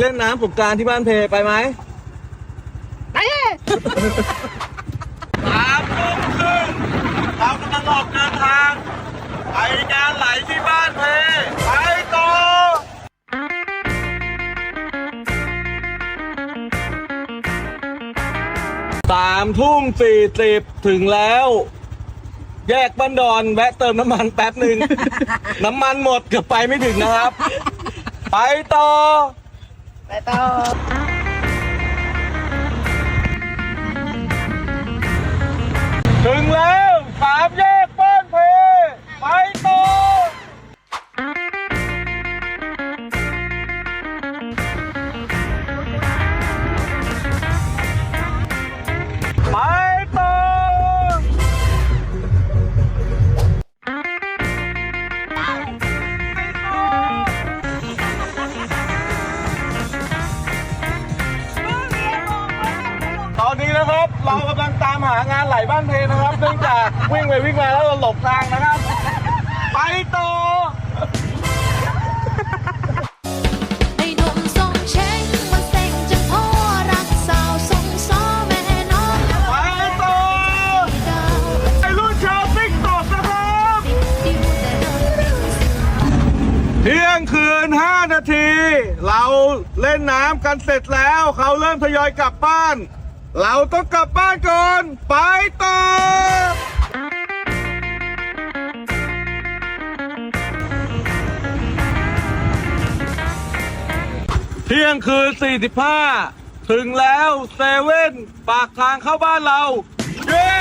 เล่นน้ำสงกรารที่บ้านเพไปไหมไปเลยสามทุ่มครึ่งเรากำลังออกเดินทาง ไปงานไหลที่บ้านเพไปต่อ สามทุ่มสี่สิบถึงแล้ว แยกบ้านดอนแวะเติมน้ำมันแป๊บหนึ่ง น้ำมันหมดเกือบไปไม่ถึงนะครับ ไปต่อ ไปต่อ ตอนนี้นะครับ เรากำลังตามหางานไหลบ้านเพนะครับเนื่องจากวิ่งไปวิ่งมาแล้วเราหลบทางนะครับ ไปต่อ ไอ้หนุ่มทรงเช้งมาเซ็งจะพ่อรักสาวทรงซ้อแม่น้องไปต่อ ไอรุ่นชาวติ๊กตอกนะครับดิวแต่เดินติดสิ เที่ยงคืน 5 นาที เราเล่นน้ำกันเสร็จแล้ว เขาเริ่มทยอยกลับบ้าน เราต้องกลับบ้านก่อน ไปต่อเที่ยงคืน 45 ถึงแล้วเซเว่นปากทางเข้าบ้านเรา เย้